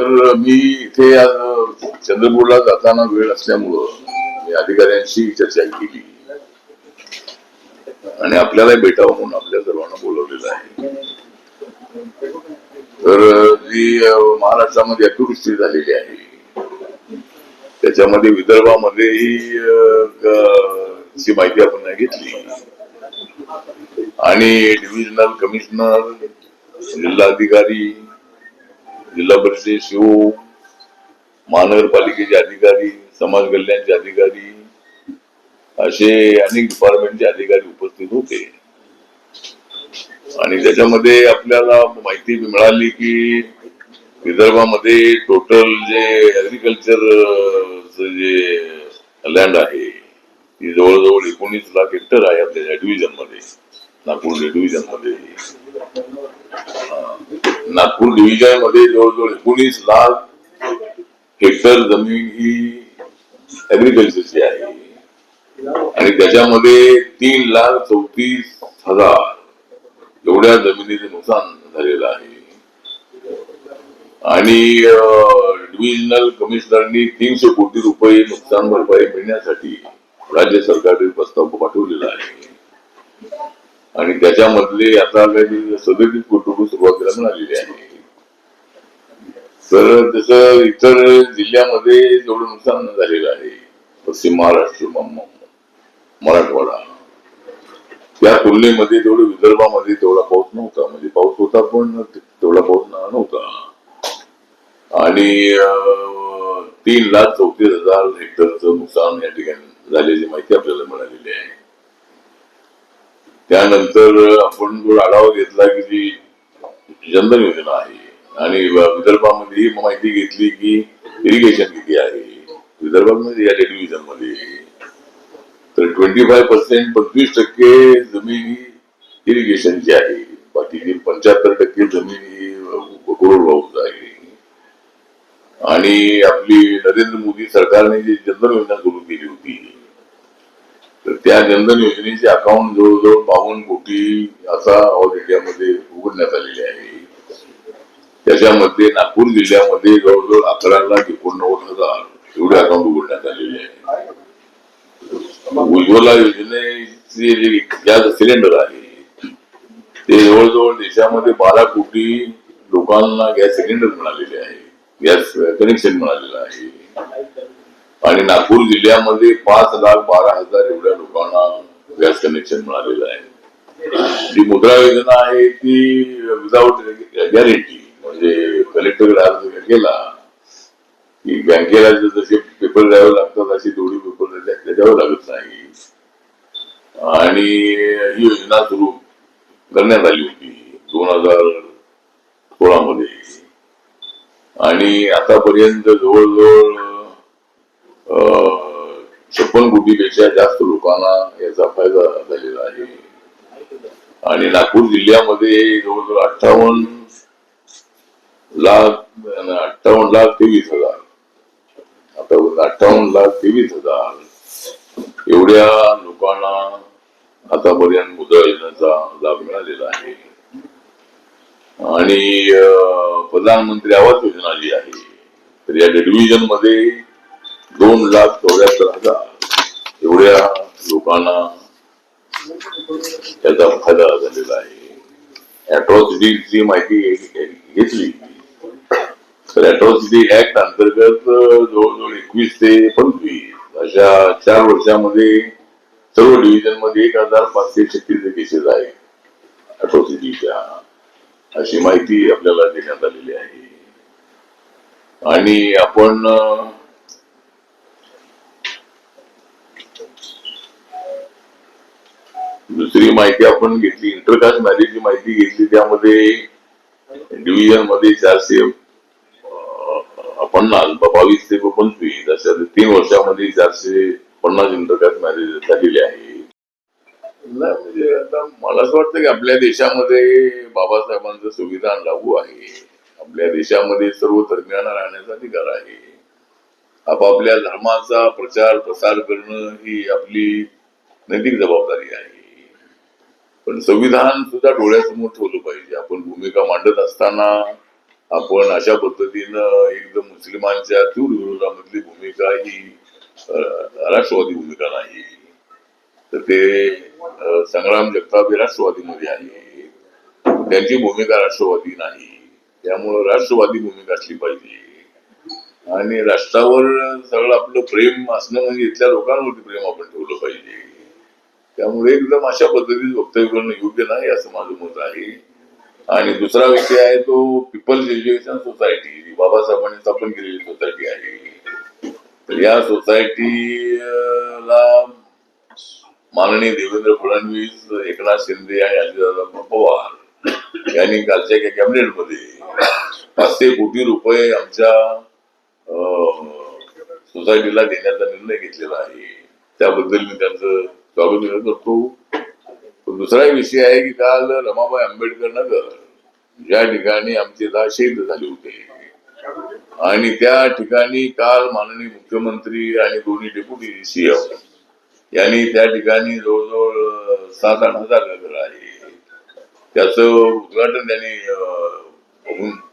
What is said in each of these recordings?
तर मी इथे आज चंद्रपूरला जाताना वेळ असल्यामुळं मी अधिकाऱ्यांशी चर्चा केली. आणि आपल्याला भेटावं म्हणून आपल्या सर्वांना बोलवलेलं आहे. तर जी महाराष्ट्रामध्ये अतिवृष्टी झालेली आहे त्याच्यामध्ये विदर्भामध्येही माहिती आपण नाही घेतली. आणि डिव्हिजनल कमिशनर जिल्हाधिकारी जिल्हा परिषद शिव महानगरपालिकेचे अधिकारी समाज कल्याणचे अधिकारी असे अनेक डिपार्टमेंटचे अधिकारी उपस्थित होते. आणि त्याच्यामध्ये आपल्याला माहिती मिळाली की विदर्भामध्ये टोटल जे ऍग्रिकल्चर जे लँड आहे ती जवळजवळ एकोणीस लाख हेक्टर आहे आपल्या डिव्हिजनमध्ये. नागपूर डिव्हिजनमध्ये नागपूर डिव्हिजनमध्ये जवळजवळ एकोणीस लाख हेक्टर जमीन ही ऍग्रिकल्चरची आहे. आणि त्याच्यामध्ये तीन लाख चौतीस हजार एवढ्या जमिनीचे नुकसान झालेलं आहे. आणि डिव्हिजनल कमिशनरनी तीनशे कोटी रुपये नुकसान भरपाई मिळण्यासाठी राज्य सरकारने प्रस्ताव पाठवलेला आहे. आणि त्याच्यामधले आता काही सदतीस कुटुंब सुरुवातीला मिळालेले आहे. तर तसं इतर जिल्ह्यामध्ये जेवढं नुकसान झालेलं आहे. पश्चिम महाराष्ट्र मराठवाडा. त्या तुलनेमध्ये तेवढं विदर्भामध्ये तेवढा पाऊस नव्हता. म्हणजे पाऊस होता पण तेवढा पाऊस नव्हता. आणि तीन लाख चौतीस हजार हेक्टरचं नुकसान या ठिकाणी झाल्याची माहिती आपल्याला मिळालेली आहे. त्यानंतर आपण जो आढावा घेतला की जी जनधन योजना आहे आणि विदर्भामध्ये ही माहिती घेतली की इरिगेशन किती आहे. विदर्भामध्ये या टेलिव्हिजनमध्ये तर ट्वेंटी फाय पर्सेंट पंचवीस टक्के जमीन ही इरिगेशनची आहे. बाकीची पंच्याहत्तर टक्के जमीन ही कोरडवाहूच आहे आणि आपली नरेंद्र मोदी सरकारने जी जनधन योजना सुरू केली होती तर त्या जनधन योजनेचे अकाउंट जवळजवळ बावन्न कोटी असा ऑल इंडियामध्ये उघडण्यात आलेले आहे. त्याच्यामध्ये नागपूर जिल्ह्यामध्ये जवळजवळ अकरा लाख एकोणनव्वद हजार एवढे अकाउंट उघडण्यात आलेले आहे. उज्ज्वला योजनेचे जे गॅस सिलेंडर आहे ते जवळजवळ देशामध्ये बारा कोटी लोकांना गॅस सिलेंडर मिळालेले आहे गॅस कनेक्शन मिळालेलं आहे. आणि नागपूर जिल्ह्यामध्ये पाच लाख बारा हजार एवढ्या लोकांना गॅस कनेक्शन मिळालेलं आहे. जी मुद्रा योजना आहे ती विदाउट गॅरंटी म्हणजे कलेक्टरकडे अर्ज केला की बँकेला जसे पेपर द्यावे लागतात अशी तेवढी पेपर द्यावे लागत नाही. आणि ही योजना सुरू करण्यात आली होती दोन हजार सोळा मध्ये आणि आतापर्यंत जवळजवळ अं, छप्पन कोटीपेक्षा जास्त लोकांना याचा फायदा झालेला आहे. आणि नागपूर जिल्ह्यामध्ये जवळजवळ अठ्ठावन्न लाख अठ्ठावन्न लाख तेवीस हजार. आता अठ्ठावन्न लाख तेवीस हजार. एवढ्या लोकांना आतापर्यंत मुद्रा योजनेचा लाभ मिळालेला आहे. आणि प्रधानमंत्री आवास योजना जी आहे तर या डिव्हिजनमध्ये दोन लाख चौऱ्याहत्तर हजार. एवढ्या लोकांना त्याचा फायदा झालेला आहे. अॅट्रॉसिटीची माहिती घेतली. तर अॅट्रॉसिटी ऍक्ट अंतर्गत जवळजवळ एकवीस ते पंचवीस अशा चार वर्षामध्ये सर्व डिव्हिजनमध्ये एक हजार पाचशे छत्तीस केसेस आहेत. अॅट्रॉसिटीच्या अशी माहिती आपल्याला देण्यात आलेली आहे. आणि आपण अं, दुसरी माहिती आपण घेतली इंटरकास्ट मॅरेजची माहिती घेतली त्यामध्ये डिव्हिजनमध्ये चारशे पन्नास बावीस ते पंचवीस अशा तीन वर्षामध्ये चारशे पन्नास इंटरकास्ट मॅरेज झालेले आहे. म्हणजे आता मला असं वाटतं की आपल्या देशामध्ये बाबासाहेबांचं संविधान लागू आहे. आपल्या देशामध्ये सर्व धर्मियांना राहण्याचा अधिकार आहे. आपापल्या धर्माचा प्रचार प्रसार करणं ही आपली नैतिक जबाबदारी आहे. पण संविधान सुद्धा डोळ्यासमोर ठेवलं पाहिजे. आपण भूमिका मांडत असताना आपण अशा पद्धतीनं एकदम मुस्लिमांच्या तीव्र विरोधामधली भूमिका ही राष्ट्रवादी भूमिका नाही. तर ते संग्राम जगताप हे राष्ट्रवादीमध्ये आहे. त्यांची भूमिका राष्ट्रवादी नाही. त्यामुळं राष्ट्रवादी भूमिका असली पाहिजे. आणि राष्ट्रावर सगळं आपलं प्रेम असणं म्हणजे इथल्या लोकांवरती प्रेम आपण ठेवलं पाहिजे. त्यामुळे एकदम अशा पद्धतीने वक्तव्य करणं योग्य नाही असं माझं मत आहे. आणि दुसरा विषय आहे तो पीपल्स एज्युकेशन सोसायटी जी बाबासाहेबांनी स्थापन केलेली सोसायटी आहे. तर या सोसायटीला माननीय देवेंद्र फडणवीस एकनाथ शिंदे आणि अजितदादा पवार यांनी कालच्या एका कॅबिनेटमध्ये पाचशे कोटी रुपये आमच्या सोसायटीला देण्याचा निर्णय घेतलेला आहे. त्याबद्दल मी त्यांचं चालू व्यक्त करतो पण दुसरा विषय आहे की काल रमाबाई आंबेडकर नगर ज्या ठिकाणी आमचे दा शहीद झाले होते. आणि त्या ठिकाणी काल माननीय मुख्यमंत्री आणि दोन्ही डेप्युटी सीएम यांनी त्या ठिकाणी जवळजवळ सात आठ हजार नगर आहे त्याच उद्घाटन त्यांनी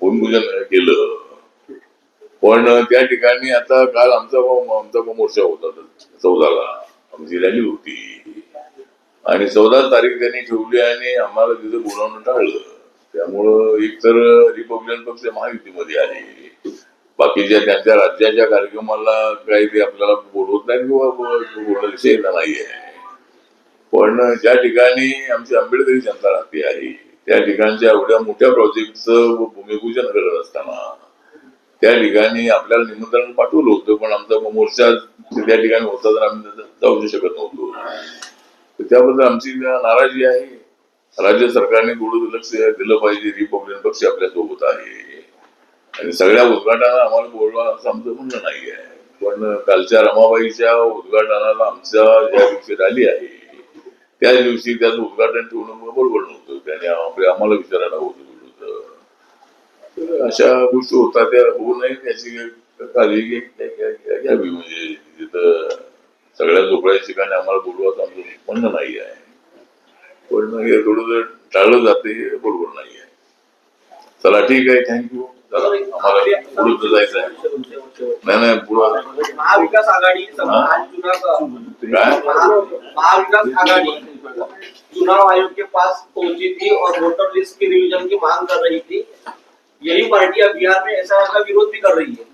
भूमिपूजन केलं. पण त्या ठिकाणी आता काल आमचा आमचा मोर्चा होता चौदाला. आमची होती. आणि चौदा तारीख त्यांनी ठेवली आणि आम्हाला तिथं बोलावणं टाळलं. त्यामुळं एकतर रिपब्लिकन पक्ष महायुतीमध्ये आले. बाकीच्या त्यांच्या राज्याच्या कार्यक्रमाला काही ते आपल्याला बोलवत नाही किंवा बोलणं नाहीये नाही आहे पण ज्या ठिकाणी आमची आंबेडकरी जनता राहते आहे त्या ठिकाणच्या एवढ्या मोठ्या प्रोजेक्टचं भूमिपूजन करत असताना त्या ठिकाणी आपल्याला निमंत्रण पाठवलं होतं पण आमचा मोर्चा त्या ठिकाणी होता तर आम्ही जाऊ शकत नव्हतो. तर त्याबद्दल आमची नाराजी आहे. राज्य सरकारने थोडं लक्ष दिलं पाहिजे रिपब्लिकन पक्ष आपल्यासोबत आहे. आणि सगळ्या उद्घाटनाला आम्हाला बोलवा असं आमचं म्हणणं नाही आहे. पण कालच्या रमाबाईच्या उद्घाटनाला आमच्या ज्या दिवशी रॅली आहे त्या दिवशी त्याचं उद्घाटन ठेवणं बरोबर नव्हतं. त्याने आपल्या आम्हाला विचारायला होतं. अशा गोष्टी होतात त्या होऊ नये याची काळजी घ्यावी म्हणजे तिथं सगळ्या झोपड्या ठिकाणी आम्हाला बोलवायचं आमचं म्हणणं नाही आहे. पण हे थोडं टाळलं जाते हे बरोबर नाही आहे. चला ठीक आहे थँक्यू महाविकास आघाड़ी चुनाव आयोग के पास पहुंची थी और वोटर लिस्ट की रिवीजन की मांग कर रही थी. यही पार्टी अब बिहार में ऐसा का विरोध भी कर रही है।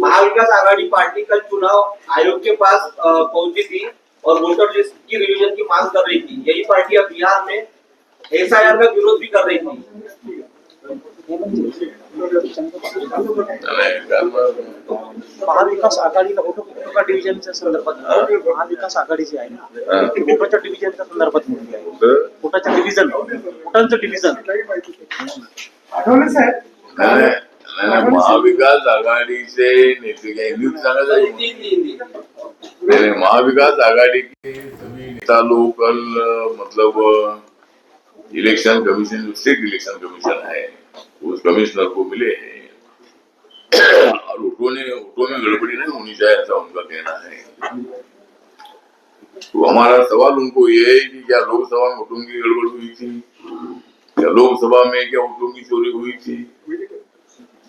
महाविकास आघाड़ी पार्टी कल चुनाव आयोग के पास पहुँची थी और वोटर लिस्ट की रिविजन की मांग कर रही थी। यही पार्टी अब बिहार में एस आई आर का विरोध भी कर रही थी। महाविकास आघाडीला वोट वोटर डिव्हिजनच्या संदर्भात महाविकास आघाडी जी आहे ना हा. वोटाच्या डिव्हिजनच्या संदर्भात म्हणली आहे तर वोटाच्या डिव्हिजन वोटांचं डिव्हिजन आठवले साहेब महाविकास आघाडीचे नेते सांगायचं महाविकास आघाड़ी के सभी नेता लोग कल अ, मतलब इलेक्शन कमीशन जो स्टेट इलेक्शन कमीशन है उस कमिश्नर को मिले हैं। और ऑटो ने ऑटो में गड़बड़ी नहीं होनी चाहिए ऐसा उनका कहना है। तो हमारा सवाल उनको ये है कि क्या लोकसभा में ऑटो की गड़बड़ हुई थी? या लोकसभा में क्या ऑटो की चोरी हुई थी?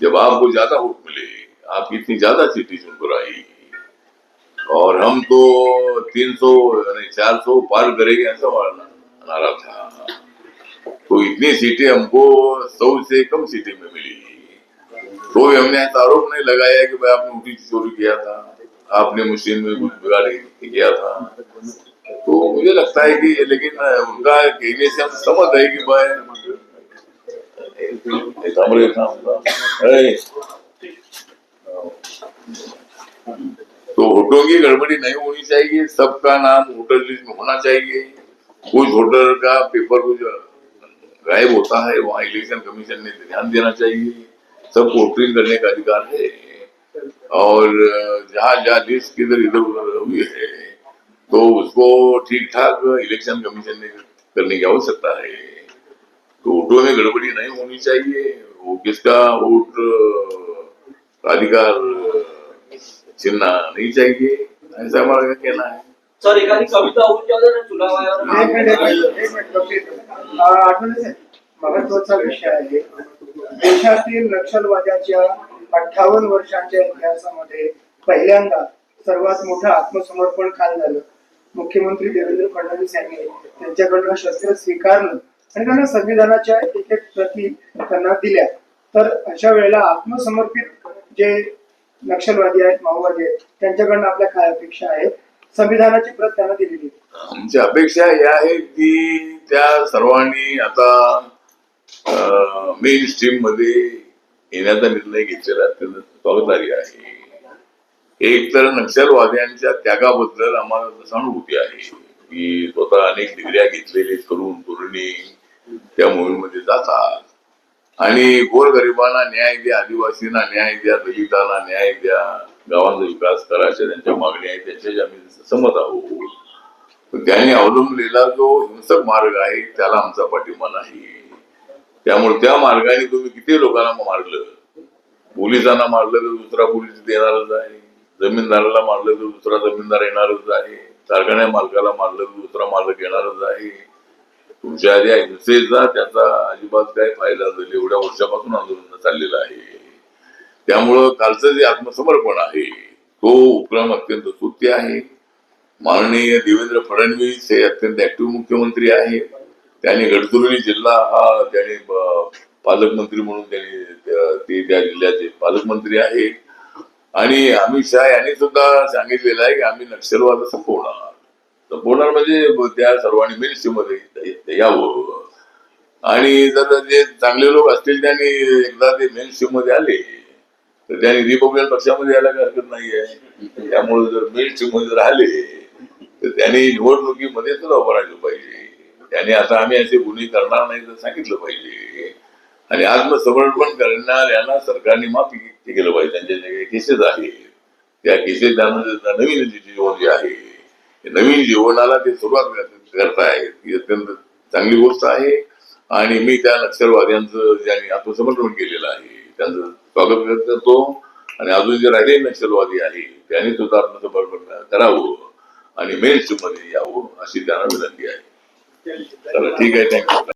जब आपको ज़्यादा वोट मिले, आपकी इतनी ज़्यादा सीटें चुनकर आई। और हम तो 300 यानी 400 पार करेंगे, ऐसा हमारा नारा था। तो इतनी सीटें हमको सौ से कम सीटें में मिली। तो भी हमने ऐसा आरोप नहीं लगाया कि भाई आपने ऊटी चोरी किया था। आपने मशीन में कुछ बिगाड़ किया था। तो मुझे लगता है कि, लेकिन उनका कहने से हम समझ रहे कि भाई हमरे काम ए, तो वोटों की गड़बड़ी नहीं होनी चाहिए सबका नाम वोटर लिस्ट में होना चाहिए। कुछ वोटर का पेपर कुछ गायब होता है वहाँ इलेक्शन कमीशन ने ध्यान देना चाहिए। सबको वोटिंग करने का अधिकार है। और जहाँ जहाँ लिस्ट किधर इधर उधर हुई है तो उसको ठीक ठाक इलेक्शन कमीशन ने करने की आवश्यकता है। तो वोटों में गड़बड़ी नहीं होनी चाहिए। वो किसका वोट का अधिकार छीनना नहीं चाहिए ऐसा हमारा कहना है सर एखादी कविता महत्त्वाचा विषय आहे. देशातील नक्षलवाद्याच्या अठ्ठावन्न वर्षांच्या इतिहासामध्ये पहिल्यांदा सर्वात मोठं आत्मसमर्पण काल झालं? मुख्यमंत्री देवेंद्र फडणवीस यांनी त्यांच्याकडनं शस्त्र स्वीकारलं. आणि त्यांना संविधानाच्या एक एक प्रती त्यांना दिल्या. तर अशा वेळेला आत्मसमर्पित जे नक्षलवादी आहेत माओवादी आहेत त्यांच्याकडनं आपल्या काय अपेक्षा आहेत? संविधानाची प्रत त्यांना दिलेली आमची अपेक्षा ही आहे की त्या सर्वांनी आता मेन स्ट्रीममध्ये येण्याचा निर्णय घेतलेला अत्यंत स्वागतारी आहे. एक तर नक्षलवाद्यांच्या त्यागाबद्दल आम्हाला सहानुभूती आहे की स्वतः अनेक डिग्र्या घेतलेले तरुण तरुणी त्या मोहिमेमध्ये जातात. आणि गोरगरिबांना न्याय द्या आदिवासींना न्याय द्या दलितांना न्याय द्या. गावांचा विकास करा अशा त्यांच्या मागण्या आहेत त्याच्याशी आम्ही सहमत आहोत त्यांनी अवलंबलेला जो हिंसक मार्ग आहे त्याला आमचा पाठिंबा नाही. त्यामुळे त्या मार्गाने तुम्ही किती लोकांना मारलं? पोलिसांना मारलं तर दुसरा पोलीस देणारच आहे. जमीनदाराला मारलं तर दुसरा जमीनदार येणारच आहे. कारखान्या मालकाला मारलं तर दुसरा मालक येणारच आहे. तुमच्या आधी अहिंसेचा त्याचा अजिबात काय फायदा झाला एवढ्या वर्षापासून आंदोलन चाललेलं आहे. त्यामुळं कालचं जे आत्मसमर्पण आहे तो उपक्रम अत्यंत स्तुत्य आहे. माननीय देवेंद्र फडणवीस हे अत्यंत ऍक्टिव्ह मुख्यमंत्री आहेत त्यांनी गडचिरोली जिल्हा हा त्याने पालकमंत्री म्हणून त्यांनी ते त्या जिल्ह्याचे पालकमंत्री आहेत. आणि अमित शहा यांनी सुद्धा सांगितलेलं आहे की आम्ही नक्षलवाद संपवणार. संपवणार म्हणजे त्या सर्वांनी मिनिस्ट्री मध्ये यावं. आणि जर जे चांगले लोक असतील त्यांनी एकदा ते मेन मध्ये आले तर त्यांनी रिपब्लिकन पक्षामध्ये यायला काही हरकत नाहीये. त्यामुळे जर मेन मध्ये जर आले तर त्यांनी निवडणुकीमध्ये तर उभं राहिलं पाहिजे. त्यांनी आता आम्ही असे गुन्हे करणार नाही तर सांगितलं पाहिजे. आणि आत्मसमर्पण करणाऱ्यांना सरकारने माफी केलं पाहिजे. त्यांच्या जे काही केसेस आहेत त्या केसेस त्यांना नवीन जे जीवन जे आहे नवीन जीवनाला ते सुरुवात करतायत ही अत्यंत चांगली गोष्ट आहे. आणि मी त्या नक्षलवाद्यांचं ज्यांनी आत्मसमर्पण केलेलं आहे त्यांचं स्वागत करतो. आणि अजून जे राहिले नक्षलवादी आहे त्यांनी सुद्धा आत्मसमर्पण करावं. आणि मेन मध्ये यावं अशी त्यांना विनंती आहे. चला ठीक आहे थँक्यू